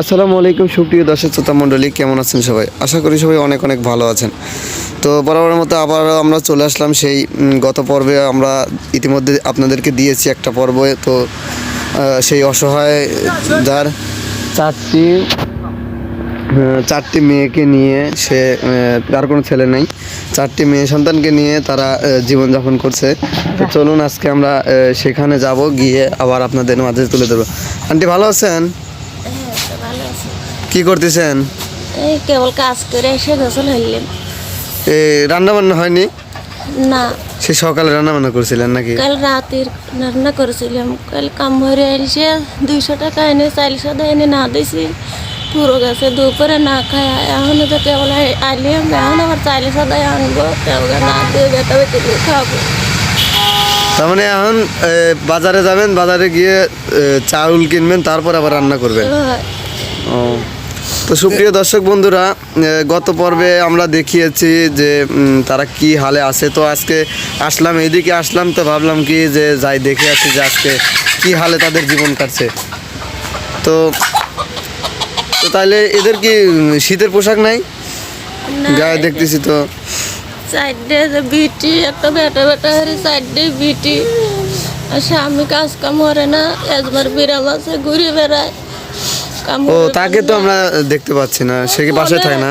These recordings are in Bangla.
আসসালামু আলাইকুম, সুপ্রিয় দর্শক শ্রোতা মণ্ডলী, কেমন আছেন সবাই? আশা করি সবাই অনেক অনেক ভালো আছেন। তো বরাবরের মতো আবার আমরা চলে আসলাম সেই গত পর্বে আমরা ইতিমধ্যে আপনাদেরকে দিয়েছি একটা পর্বে। তো সেই অসহায় যার চারটি চারটি মেয়েকে নিয়ে সে তার কোনো ছেলে নেই। চারটি মেয়ে সন্তানকে নিয়ে তারা জীবনযাপন করছে। তো চলুন আজকে আমরা সেখানে যাব, গিয়ে আবার আপনাদের মাঝে তুলে ধরবো। আন্টি, ভালো আছেন? ভালো আছে। কি করতেছেন? এই কেবল কাজ করে এসে গোসল হইলাম এ রান্না বান্না হয়নি? না। সে সকালে রান্না বান্না করছিলেন নাকি? কাল রাতের রান্না করেছিলাম। কাল কাম ভরে এসে দুইশো টাকা এনে চারশো এনে না দিছি। পুরো গেছে দুপুরে না খায়। এখন তো কেবল আইলাম। এখন আবার চারশো দেয় আনব। কেবল না দিয়ে বেটি দিয়ে খাব। তার মানে এখন বাজারে যাবেন বাজারে গিয়ে চাউল কিনবেন তারপর আবার রান্না করবেন। হয়। তো সুপ্রিয় দর্শক বন্ধুরা গত পর্বে আমরা দেখিয়েছি যে তারা কি হালে আছে। তো আজকে আসলাম এইদিকে আসলাম তো ভাবলাম কি যে যাই দেখে আসি যে আজকে কি হালে তাদের জীবন কাটছে। তো তো তাহলে এদের কি শীতের পোশাক নাই? গায়ে দেখতেছি তো। সাইডে বিটি একটা বেটা বেটা হারে সাইডে বিটি। আর স্বামী কাজ কাম করে না একবার বিরাম আছে ঘুরে বেড়ায়। ও তাকে তো আমরা দেখতে পাচ্ছি না সে কি বাসায় থাকে না?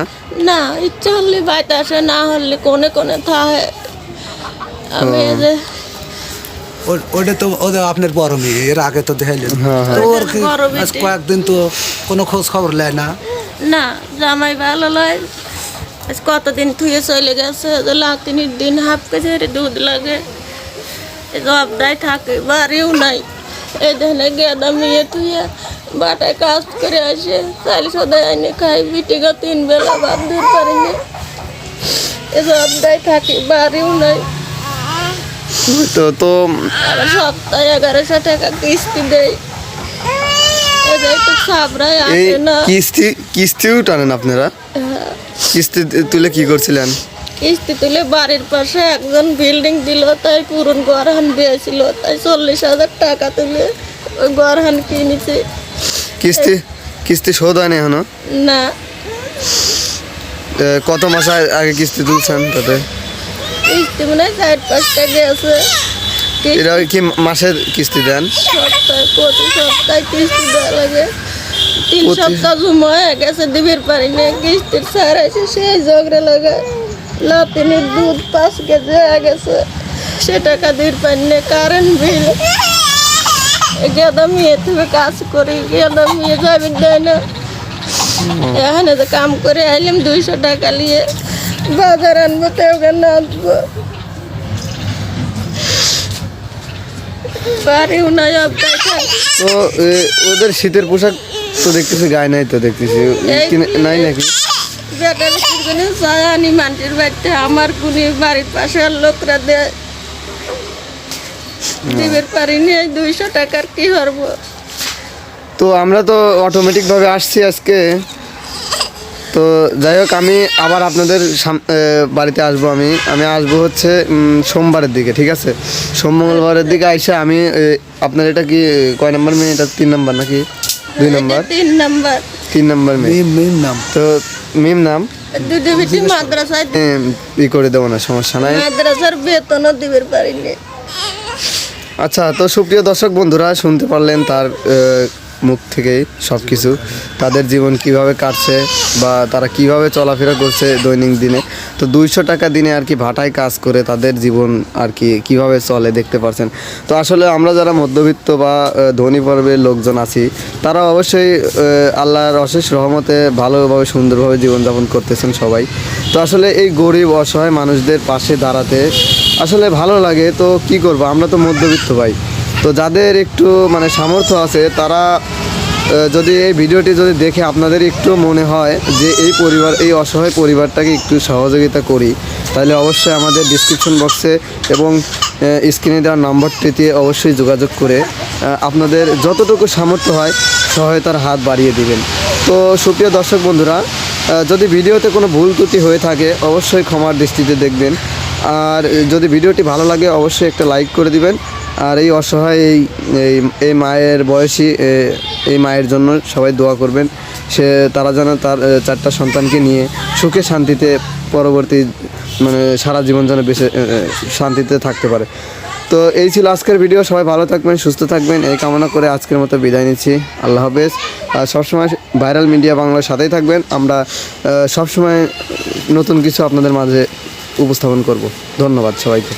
না ইচ্ছা হলে বাইতে আসে না হলে কোনে কোনে থাকে। আমি এই যে ওটা তো ওদের আপনার বড় মেয়ে এর আগে তো দেখাইলেন। হ্যাঁ, তো ওর কি আজ কয়েকদিন তো কোনো খোঁজ খবর নেয় না। না জামাই ভালো লয়। আজ কতদিন থুয়ে চলে গেছে লাতিনির দিন হাফ কেজি দুধ লাগে। জবদাই থাকে বাড়িও নাই। এই ধানে গেদা মেয়ে থুয়ে বাটায় কাজ করে আসে। চাল সদাই আনি খাই বিটিকে তিন বেলা ভাত দিতে পারিনি। এই জবদাই থাকে বাড়িও নাই। তো তো আবার সপ্তাহে এগারোশো টাকা কিস্তি দেয় এই না। কিস্তি কিস্তিও টানেন আপনারা? হ্যাঁ। কিস্তি তুলে কি করছিলেন? কিস্তি তুলে বাড়ির পাশে একজন বিল্ডিং দিল তাই পুরন গরহান দিয়েছিল তাই চল্লিশ হাজার টাকা তুলে ওই গরহান কিনেছি। কিস্তি কিস্তি শোধ হয়নি এখনও? না। কত মাস আগে কিস্তি তুলছেন তাতে? কিস্তি মনে হয় চার পাঁচটা গেছে কিস্তি এরা কি মাসের কিস্তি দেন? সপ্তাহে প্রতি সপ্তাহে কিস্তি দেওয়া লাগে। তিন সপ্তাহ জমা হয়ে গেছে দিবির পারি না কিস্তির সার আছে সেই ঝগড়া লাগে। লাতিনের দুধ পাঁচ কেজি হয়ে গেছে। সে টাকা দির পারি না কারেন্ট বিল গেদা মেয়ে থেকে কাজ করি গেদা মেয়ে দেয় না এখানে তো কাম করে আইলাম দুইশো টাকা নিয়ে বাজার আনব তো ওখানে আনব বাড়িও নাই তো ওদের শীতের পোশাক তো দেখতেছি গায়ে নাই তো দেখতেছি নাই নাকি বেটার কোনো চায় আনি মানুষের বাড়িতে আমার কুনি বাড়ির পাশের লোকরা দেয় দিবের পারিনি এই দুইশো টাকার কি করব? তো আমরা তো অটোমেটিকভাবে আসছি আজকে। তো যাই হোক আমি আবার আপনাদের সাম- বাড়িতে আসব আমি। আমি আসব হচ্ছে সোমবারের দিকে ঠিক আছে? সোম মঙ্গলবারের দিকে আইসে আমি আপনার এটা কি কয় নম্বর মেয়ে? এটা তিন নম্বর নাকি? দুই নম্বর? তিন নাম্বার। তিন নম্বর মেয়ে। নাম? তো মিম নাম? দুটো বেটি মাদ্রাসায় ই করে দেবো না সমস্যা নাই। মাদ্রাসার বেতনও দিবের পারিনি। আচ্ছা তো সুপ্রিয় দর্শক বন্ধুরা শুনতে পারলেন তার মুখ থেকে সব কিছু তাদের জীবন কীভাবে কাটছে বা তারা কীভাবে চলাফেরা করছে দৈনিক দিনে। তো দুইশো টাকা দিনে আর কি ভাটায় কাজ করে তাদের জীবন আর কি কীভাবে চলে দেখতে পারছেন। তো আসলে আমরা যারা মধ্যবিত্ত বা ধনী পর্বের লোকজন আছি, তারা অবশ্যই আল্লাহর অশেষ রহমতে ভালোভাবে, সুন্দরভাবে জীবনযাপন করতেছেন সবাই। তো আসলে এই গরিব, অসহায় মানুষদের পাশে দাঁড়াতে আসলে ভালো লাগে। তো কি করব? আমরা তো মধ্যবিত্ত ভাই। তো যাদের একটু মানে সামর্থ্য আছে, তারা যদি এই ভিডিওটি যদি দেখে আপনাদের একটু মনে হয় যে এই পরিবার, এই অসহায় পরিবারটাকে একটু সহযোগিতা করি, তাহলে অবশ্যই আমাদের ডিসক্রিপশন বক্সে এবং স্ক্রিনে দেওয়ার নম্বরটিতে অবশ্যই যোগাযোগ করে আপনাদের যতটুকু সামর্থ্য হয় সহায়তার হাত বাড়িয়ে দিবেন। তো সুপ্রিয় দর্শক বন্ধুরা যদি ভিডিওতে কোনো ভুল ত্রুটি হয়ে থাকে, অবশ্যই ক্ষমার দৃষ্টিতে দেখবেন। আর যদি ভিডিওটি ভালো লাগে, অবশ্যই একটা লাইক করে দিবেন। আর এই অসহায় এই এই মায়ের বয়সী এই মায়ের জন্য সবাই দোয়া করবেন। সে তারা যেন তার চারটা সন্তানকে নিয়ে সুখে শান্তিতে পরবর্তী মানে সারা জীবন যেন এ, শান্তিতে থাকতে পারে। তো এই ছিল আজকের ভিডিও। সবাই ভালো থাকবেন সুস্থ থাকবেন। এই কামনা করে আজকের মতো বিদায় নিচ্ছি। আল্লাহ হাফেজ। আর সবসময় ভাইরাল মিডিয়া বাংলার সাথেই থাকবেন। আমরা সবসময় নতুন কিছু আপনাদের মাঝে উপস্থাপন করব। ধন্যবাদ সবাইকে।